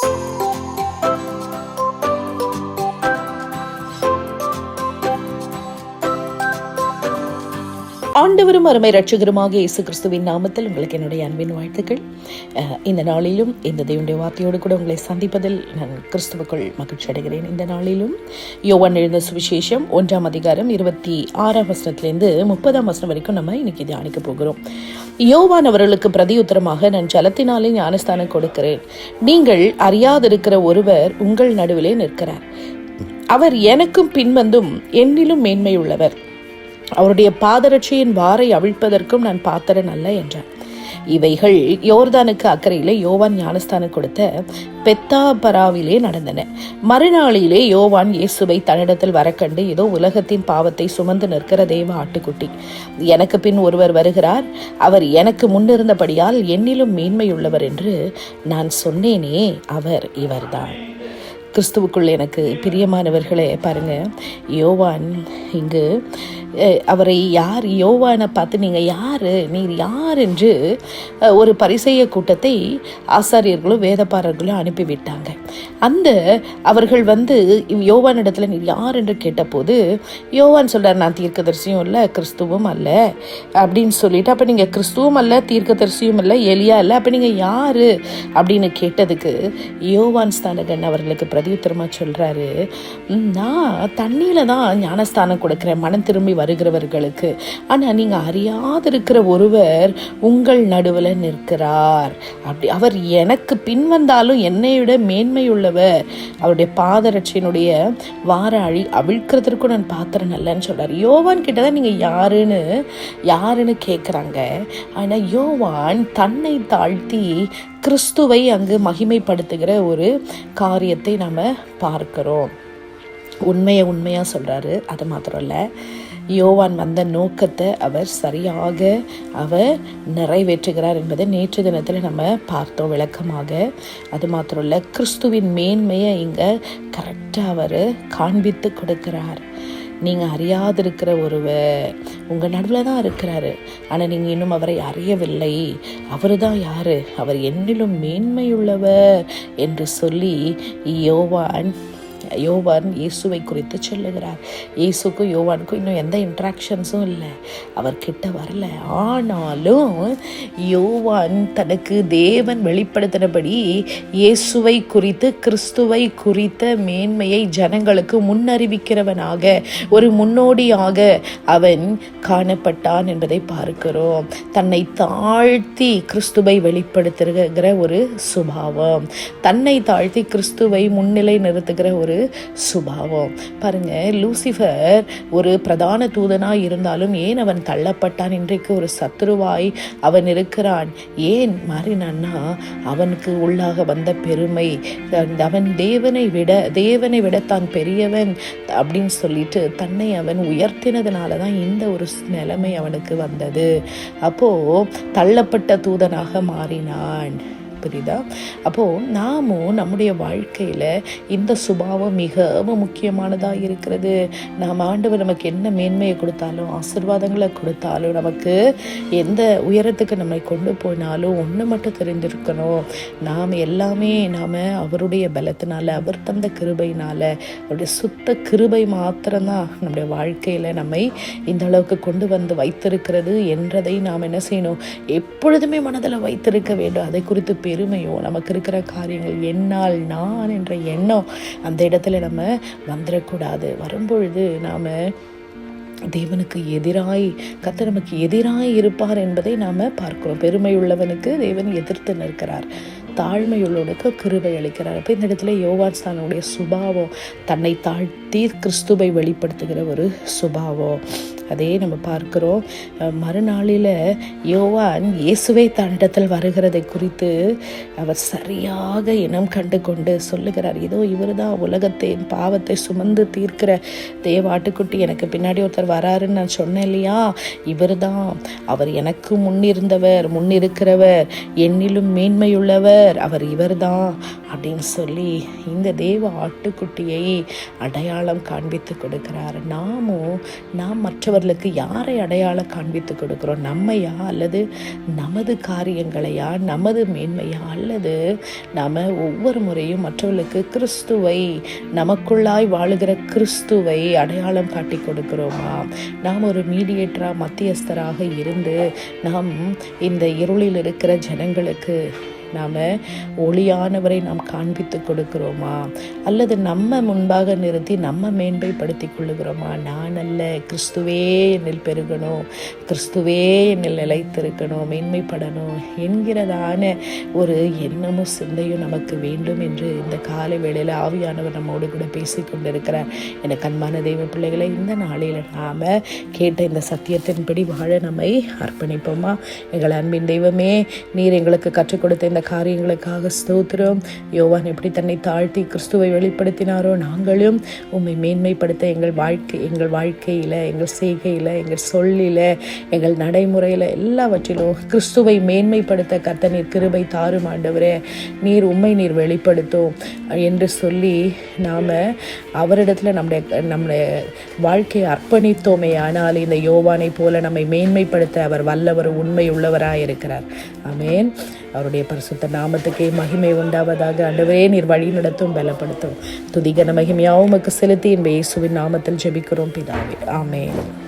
Thank you. ஆண்டவரும் அருமை ரட்சகருமாக இயேசு கிறிஸ்துவின் நாமத்தில் உங்களுக்கு என்னுடைய அன்பின் வாழ்த்துக்கள். இந்த நாளிலும் இந்த தேவனுடைய வார்த்தையோடு கூட உங்களை சந்திப்பதில் நான் கிறிஸ்துவுக்குள் மகிழ்ச்சி அடைகிறேன். இந்த நாளிலும் யோவான் எழுந்த சுவிசேஷம் ஒன்றாம் அதிகாரம் இருபத்தி ஆறாம் வசனத்திலேருந்து முப்பதாம் வசனம் வரைக்கும் நம்ம இன்னைக்கு தியானிக்க போகிறோம். யோவான் அவர்களுக்கு பிரதியுத்தரமாக நான் ஜலத்தினாலே ஞானஸ்தானம் கொடுக்கிறேன். நீங்கள் அறியாதிருக்கிற ஒருவர் உங்கள் நடுவிலே நிற்கிறார். அவர் எனக்கும் பின்வந்தும் என்னிலும் மேன்மையுள்ளவர். அவருடைய பாதரட்சியின் வாரை அவிழ்ப்பதற்கும் நான் பாத்திரன் அல்ல என்றார் இவைகள் யோர்தானுக்கு அக்கறையிலே யோவான் ஞானஸ்தானம் கொடுத்த பெத்தாபராவிலே நடந்தன. மறுநாளிலே யோவான் இயேசுவை தன்னிடத்தில் வரக்கண்டு ஏதோ உலகத்தின் பாவத்தை சுமந்து நிற்கிற தேவ ஆட்டுக்குட்டி. எனக்கு பின் ஒருவர் வருகிறார். அவர் எனக்கு முன்னிருந்தபடியால் என்னிலும் மேன்மையுள்ளவர் என்று நான் சொன்னேனே அவர் இவர்தான். கிறிஸ்துவுக்குள் எனக்கு பிரியமானவர்களே பாருங்க. யோவான் இங்கு அவரை யார்? யோவானை பார்த்து நீங்கள் யார்? நீர் யார்? என்று ஒரு பரிசெய்ய கூட்டத்தை ஆசாரியர்களும் வேதப்பாரர்களும் அனுப்பிவிட்டாங்க. அந்த அவர்கள் வந்து யோவான் இடத்துல நீர் யார்? என்று கேட்டபோது யோவான் சொல்கிறார் நான் தீர்க்கதரிசியும் இல்லை கிறிஸ்துவும் அல்ல அப்படின்னு சொல்லிட்டு அப்போ நீங்கள் கிறிஸ்துவும் அல்ல தீர்க்கதரிசியும் இல்லை எலியா இல்லை அப்போ நீங்கள் யார்? அப்படின்னு கேட்டதுக்கு யோவான் ஸ்தானகன் அவர்களுக்கு பிரதியுத்தரமாக சொல்கிறாரு நான் தண்ணியில் தான் ஞானஸ்தானம் கொடுக்குறேன் மனம் திரும்பி வருகிறவர்களுக்கு. ஆனால் நீங்கள் அறியாதிருக்கிற ஒருவர் உங்கள் நடுவில் நிற்கிறார். அப்படி அவர் எனக்கு பின் வந்தாலும் என்னை விட மேன்மையுள்ளவர். அவருடைய பாதரட்சியினுடைய வார அழி அவிழ்க்கிறதுக்கும் நான் பாத்திரம் நல்லன்னு சொல்கிறார் யோவான் கிட்ட தான் நீங்கள் யாருன்னு யாருன்னு கேட்குறாங்க ஆனால் யோவான் தன்னை தாழ்த்தி கிறிஸ்துவை அங்கு மகிமைப்படுத்துகிற ஒரு காரியத்தை நம்ம பார்க்கிறோம். உண்மையை உண்மையாக சொல்கிறாரு அது மாத்திரம் இல்லை. யோவான் வந்த நோக்கத்தை அவர் சரியாக அவர் நிறைவேற்றுகிறார் என்பதை நேற்று தினத்தில் நம்ம பார்த்தோம் விளக்கமாக. அது மாத்திரம் இல்லை கிறிஸ்துவின் மேன்மையை இங்கே கரெக்டாக அவர் காண்பித்து கொடுக்கிறார். நீங்கள் அறியாதிருக்கிற ஒருவர் உங்கள் நடுவில் தான் இருக்கிறாரு. ஆனால் நீங்கள் இன்னும் அவரை அறியவில்லை. அவர் தான் யார்? அவர் என்னிலும் மேன்மையுள்ளவர் என்று சொல்லி யோவான் யோவான் இயேசுவை குறித்து சொல்லுகிறார். இயேசுக்கும் யோவானுக்கும் இன்னும் எந்த இன்ட்ராக்ஷன்ஸும் இல்லை. அவர் கிட்ட வரல. ஆனாலும் யோவான் தனக்கு தேவன் வெளிப்படுத்தினபடி இயேசுவை குறித்து கிறிஸ்துவை குறித்த மேன்மையை ஜனங்களுக்கு முன்னறிவிக்கிறவனாக ஒரு முன்னோடியாக அவன் காணப்பட்டான் என்பதை பார்க்கிறோம். தன்னை தாழ்த்தி கிறிஸ்துவை வெளிப்படுத்துகிற ஒரு சுபாவம். தன்னை தாழ்த்தி கிறிஸ்துவை முன்னிலை நிறுத்துகிற ஒரு சுபாவம். பாருங்க லூசிஃபர் ஒரு பிரதான தூதனாய் இருந்தாலும் ஏன் அவன் தள்ளப்பட்டான்? இன்றைக்கு ஒரு சத்துருவாய் அவன் இருக்கிறான். ஏன் மாறினான்னா அவனுக்கு உள்ளாக வந்த பெருமை அவன் தேவனை விட தேவனை விட தான் பெரியவன் அப்படின்னு சொல்லிட்டு தன்னை அவன் உயர்த்தினதுனால தான் இந்த ஒரு நிலைமை அவனுக்கு வந்தது. அப்போ தள்ளப்பட்ட தூதனாக மாறினான். புரியுதா? அப்போது நாமும் நம்முடைய வாழ்க்கையில் இந்த சுபாவம் மிகவும் முக்கியமானதாக இருக்கிறது. நாம் ஆண்டவர் நமக்கு என்ன மேன்மையை கொடுத்தாலும் ஆசிர்வாதங்களை கொடுத்தாலும் நமக்கு எந்த உயரத்துக்கு நம்மை கொண்டு போனாலும் ஒன்று மட்டும் தெரிஞ்சிருக்கணும் நாம் எல்லாமே நாம் அவருடைய பலத்தினால அவர் தந்த கிருபையினால் அவருடைய சுத்த கிருபை மாத்திரம்தான் நம்முடைய வாழ்க்கையில் நம்மை இந்த அளவுக்கு கொண்டு வந்து வைத்திருக்கிறது என்றதை நாம் என்ன செய்யணும்? எப்பொழுதுமே மனதில் வைத்திருக்க வேண்டும். அதை குறித்து பெருமையோ நமக்கு இருக்கிற காரியங்கள் என்னால் நான் என்ற எண்ணம் அந்த இடத்துல நம்ம வந்துடக்கூடாது. வரும்பொழுது நாம் தேவனுக்கு எதிராய் கத்த நமக்கு எதிராய் இருப்பார் என்பதை நாம் பார்க்கிறோம். பெருமை உள்ளவனுக்கு தேவன் எதிர்த்து நிற்கிறார். தாழ்மையுள்ளவனுக்கு கிருபை அளிக்கிறார். அப்போ இந்த இடத்துல யோவான்ஸ்தானுடைய சுபாவம் தன்னை தாழ்த்தி கிறிஸ்துவை வெளிப்படுத்துகிற ஒரு சுபாவம். அதே நம்ம பார்க்கிறோம். மறுநாளில் யோவான் இயேசுவை தண்டத்தில் வருகிறதை குறித்து அவர் சரியாக இனம் கண்டு கொண்டு சொல்லுகிறார். இதோ இவர் தான் உலகத்தின் பாவத்தை சுமந்து தீர்க்கிற தேவாட்டுக்குட்டி எனக்கு பின்னாடி ஒருத்தர் வராருன்னு நான் சொன்னேன் இல்லையா? இவர் தான் அவர் எனக்கு முன்னிருந்தவர் முன்னிருக்கிறவர் என்னிலும் மேன்மையுள்ளவர். அவர் இவர் தான் அப்படின்னு சொல்லி இந்த தேவ ஆட்டுக்குட்டியை அடையாளம் காண்பித்து கொடுக்கிறார். நாமும் நாம் மற்றவர் மற்றவர்களுக்கு யாரை அடையாளம் காண்பித்து கொடுக்குறோம்? நம்மையா? அல்லது நமது காரியங்களையா? நமது மேன்மையா? அல்லது நாம் ஒவ்வொரு முறையும் மற்றவர்களுக்கு கிறிஸ்துவை நமக்குள்ளாய் வாழுகிற கிறிஸ்துவை அடையாளம் காட்டி கொடுக்கிறோமா? நாம் ஒரு மீடியேட்டராக மத்தியஸ்தராக இருந்து நாம் இந்த இருளில் இருக்கிற ஜனங்களுக்கு நாம் ஒளியானவரை நாம் காண்பித்து கொடுக்கிறோமா? அல்லது நம்ம முன்பாக நிறுத்தி நம்ம மேன்மைப்படுத்தி கொள்ளுகிறோமா? நான் அல்ல கிறிஸ்துவே என்னில் பெருகணும் கிறிஸ்துவே என்னில் நிலைத்திருக்கணும் மேன்மைப்படணும் என்கிறதான ஒரு எண்ணமும் சிந்தையும் நமக்கு வேண்டும் என்று இந்த காலை வேளையில் ஆவியானவர் நம்மோடு கூட பேசி கொண்டிருக்கிறார். என கண்மான தெய்வ பிள்ளைகளை இந்த நாளில் நாம் கேட்ட இந்த சத்தியத்தின்படி வாழ நம்மை அர்ப்பணிப்போமா? எங்கள் அன்பின் தெய்வமே நீர் எங்களுக்கு கற்றுக் கொடுத்த இந்த காரியங்களுக்காக ஸ்தோத்திரம். யோவான் எப்படி தன்னை தாழ்த்தி கிறிஸ்துவை வெளிப்படுத்தினாரோ நாங்களும் உண்மை மேன்மைப்படுத்த எங்கள் வாழ்க்கை எங்கள் வாழ்க்கையில் எங்கள் செய்கையில் எங்கள் சொல்லில் எங்கள் நடைமுறையில் எல்லாவற்றிலும் கிறிஸ்துவை மேன்மைப்படுத்த கத்த நீர் கிருபை தாரும் ஆண்டவரே. நீர் உண்மை நீர் வெளிப்படுத்தும் என்று சொல்லி நாம் அவரிடத்தில் நம்முடைய நம்முடைய வாழ்க்கையை அர்ப்பணித்தோமே. ஆனால் இந்த யோவானை போல நம்மை மேன்மைப்படுத்த அவர் வல்லவர் உண்மை உள்ளவராக இருக்கிறார் ஆமேன். அவருடைய பரிசுத்த நாமத்துக்கே மகிமை உண்டாவதாக ஆண்டவரே நீர் வழி நடத்தும் பலப்படுத்தும். துதிகன மகிமையாவும் உமக்கு செலுத்தி என் இயேசுவின் நாமத்தில் ஜெபிக்கிறோம் பிதாவே. ஆமேன்.